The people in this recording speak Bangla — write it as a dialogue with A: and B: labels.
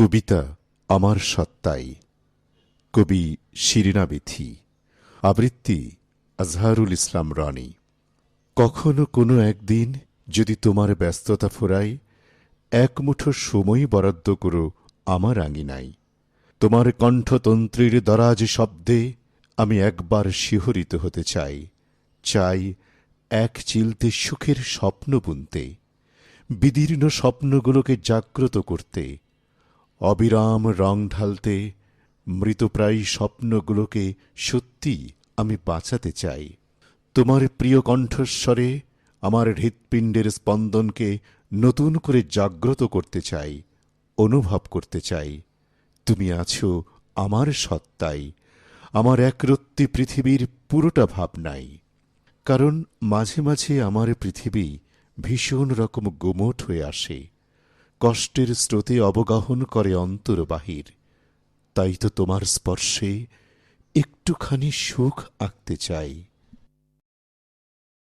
A: কবিতা আমার সত্তাই। কবি শিরিনা বিথি। আবৃত্তি আজহারুল ইসলাম রনি। কখনো কোনো একদিন যদি তোমার ব্যস্ততা ফুরাই, এক মুঠো সময় বরাদ্দ করো আমার আঙিনাই তোমার কণ্ঠতন্ত্রীর দরাজ শব্দে আমি একবার শিহরিত হতে চাই। চাই এক চিলতে সুখের স্বপ্ন বুনতে, বিদীর্ণ স্বপ্নগুলোকে জাগ্রত করতে অবিরাম রং ঢালতে, মৃতপ্রায় স্বপ্নগুলোকে সত্যি আমি বাঁচাতে চাই। তোমার প্রিয় কণ্ঠস্বরে আমার হৃৎপিণ্ডের স্পন্দনকে নতুন করে জাগ্রত করতে চাই, অনুভব করতে চাই। তুমি আছো আমার সত্তাই আমার একরত্তি পৃথিবীর পুরোটা ভাবনাই কারণ মাঝে মাঝে আমার পৃথিবী ভীষণ রকম গুমোট হয়ে আসে। কষ্টের স্রোতে অবগাহন করে অন্তর বাহির তাই তো তোমার স্পর্শে একটুখানি সুখ আঁকতে চাই।